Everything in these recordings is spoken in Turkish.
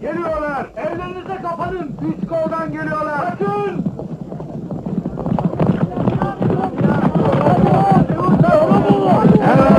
Geliyorlar! Evlerinize kapanın! Üç geliyorlar! Kaçın! Durmayın!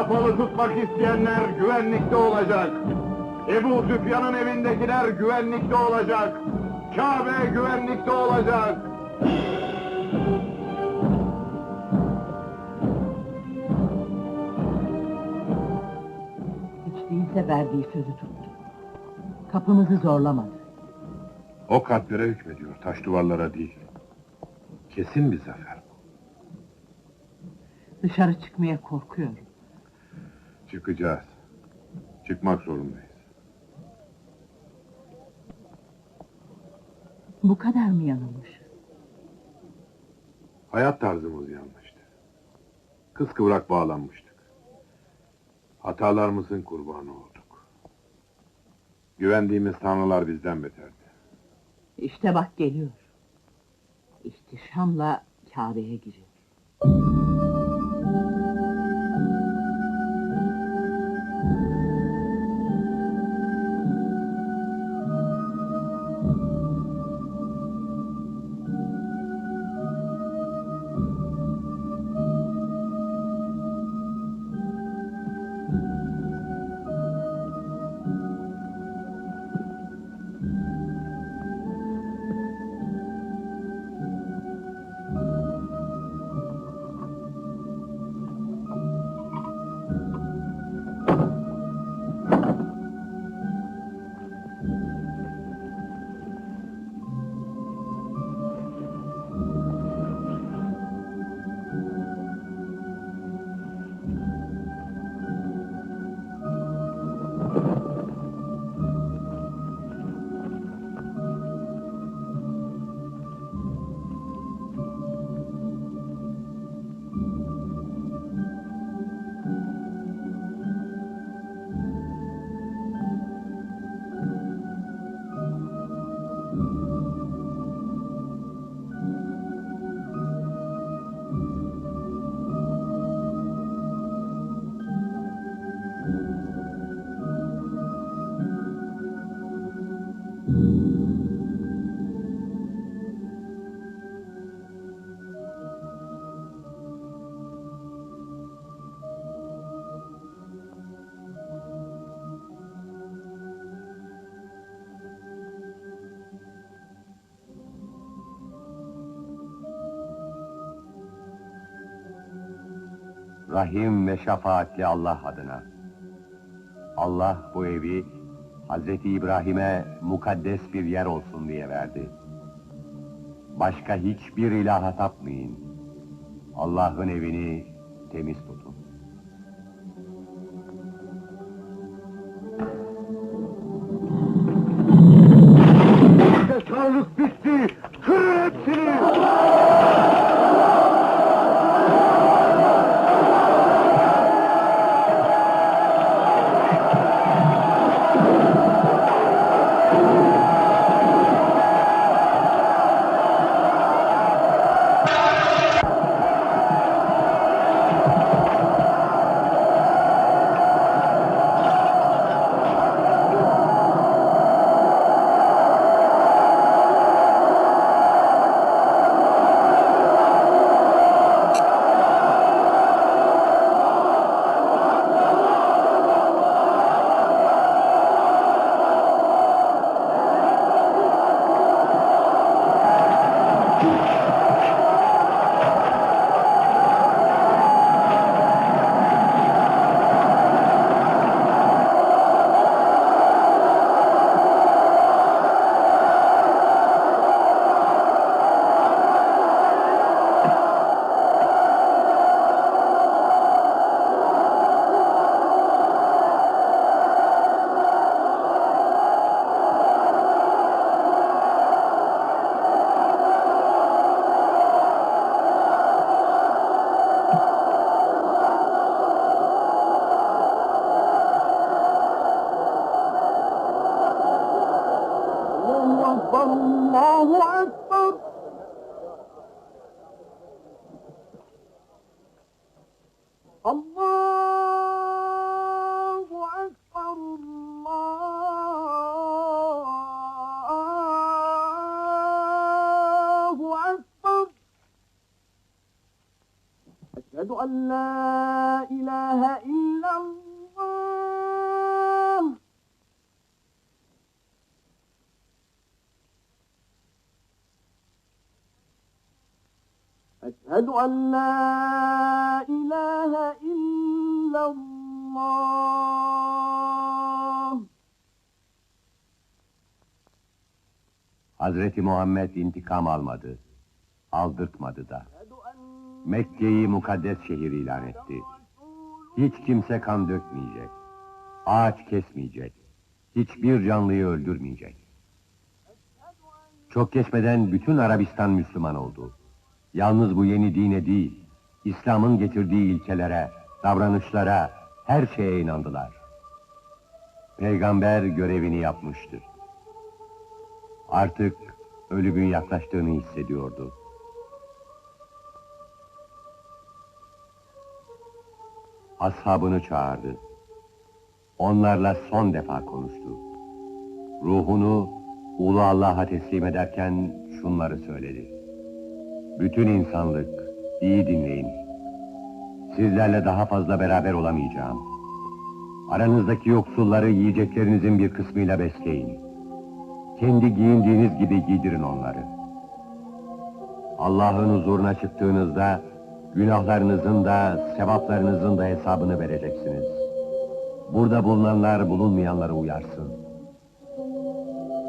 Kapalı tutmak isteyenler güvenlikte olacak. Ebu Süfyan'ın evindekiler güvenlikte olacak. Kabe güvenlikte olacak. Hiç değilse verdiği sözü tuttu. Kapımızı zorlamadı. O kalplere hükmediyor, taş duvarlara değil. Kesin bir zafer. Dışarı çıkmaya korkuyorum. Çıkacağız. Çıkmak zorundayız. Bu kadar mı yanılmışız? Hayat tarzımız yanlıştı. Kıskıvrak bağlanmıştık. Hatalarımızın kurbanı olduk. Güvendiğimiz tanrılar bizden beterdi. İşte bak geliyor. İhtişamla Kabe'ye giriyor. Rahim ve şefaatli Allah adına. Allah bu evi Hazreti İbrahim'e mukaddes bir yer olsun diye verdi. Başka hiçbir ilaha tapmayın. Allah'ın evini temiz tutun. Eşhedü en la ilahe illallah. أشهد أن لا إله إلا الله Hazreti Muhammed intikam almadı. Aldırtmadı da. Mekke'yi mukaddes şehir ilan etti. Hiç kimse kan dökmeyecek, ağaç kesmeyecek, hiçbir canlıyı öldürmeyecek. Çok geçmeden bütün Arabistan Müslüman oldu. Yalnız bu yeni dine değil, İslam'ın getirdiği ilkelere, davranışlara, her şeye inandılar. Peygamber görevini yapmıştır. Artık ölümün yaklaştığını hissediyordu. Ashabını çağırdı. Onlarla son defa konuştu. Ruhunu Ulu Allah'a teslim ederken şunları söyledi. Bütün insanlık, iyi dinleyin. Sizlerle daha fazla beraber olamayacağım. Aranızdaki yoksulları yiyeceklerinizin bir kısmıyla besleyin. Kendi giyindiğiniz gibi giydirin onları. Allah'ın huzuruna çıktığınızda günahlarınızın da sevaplarınızın da hesabını vereceksiniz. Burada bulunanlar bulunmayanları uyarsın.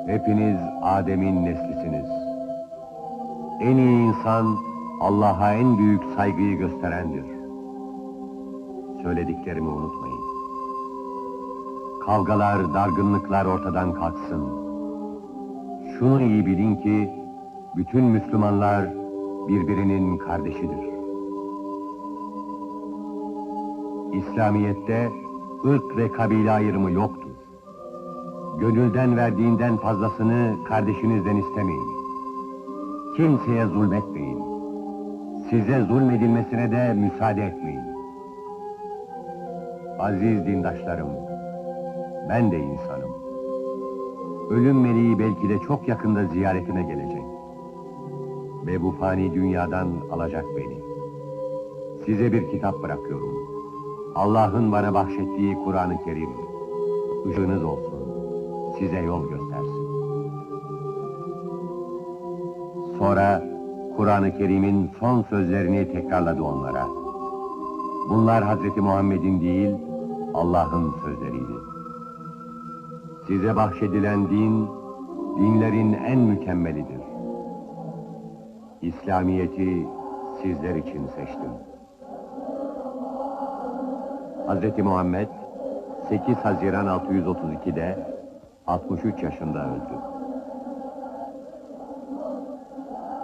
Hepiniz Adem'in neslisiniz. En iyi insan Allah'a en büyük saygıyı gösterendir. Söylediklerimi unutmayın. Kavgalar, dargınlıklar ortadan kalksın. Şunu iyi bilin ki bütün Müslümanlar birbirinin kardeşidir. İslamiyet'te ırk ve kabile ayrımı yoktur. Gönülden verdiğinden fazlasını kardeşinizden istemeyin. Kimseye zulmetmeyin. Size zulmedilmesine de müsaade etmeyin. Aziz dindaşlarım, ben de insanım. Ölüm meleği belki de çok yakında ziyaretime gelecek. Ve bu fani dünyadan alacak beni. Size bir kitap bırakıyorum. Allah'ın bana bahşettiği Kur'an-ı Kerim. Işığınız olsun. Size yol göstersin. Sonra Kur'an-ı Kerim'in son sözlerini tekrarladı onlara. Bunlar Hazreti Muhammed'in değil, Allah'ın sözleriydi. Size bahşedilen din, dinlerin en mükemmelidir. İslamiyeti sizler için seçtim. Hazreti Muhammed 8 Haziran 632'de 63 yaşında öldü.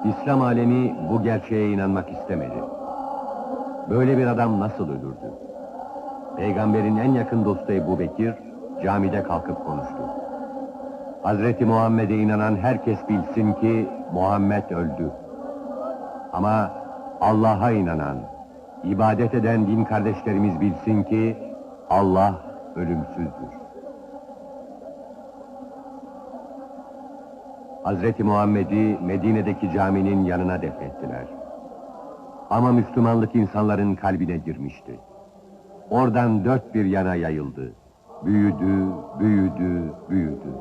İslam alemi bu gerçeğe inanmak istemedi. Böyle bir adam nasıl ölürdü? Peygamberin en yakın dostu Ebu Bekir camide kalkıp konuştu. Hazreti Muhammed'e inanan herkes bilsin ki Muhammed öldü. Ama Allah'a inanan, ibadet eden din kardeşlerimiz bilsin ki Allah ölümsüzdür. Hazreti Muhammed'i Medine'deki caminin yanına defnettiler. Ama Müslümanlık insanların kalbine girmişti. Oradan dört bir yana yayıldı. Büyüdü, büyüdü, büyüdü.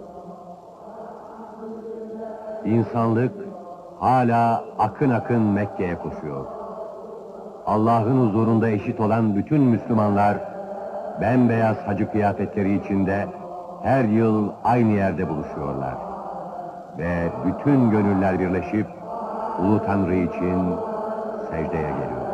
İnsanlık hala akın akın Mekke'ye koşuyor. Allah'ın huzurunda eşit olan bütün Müslümanlar bembeyaz hacı kıyafetleri içinde her yıl aynı yerde buluşuyorlar. Ve bütün gönüller birleşip Ulu Tanrı için secdeye geliyor.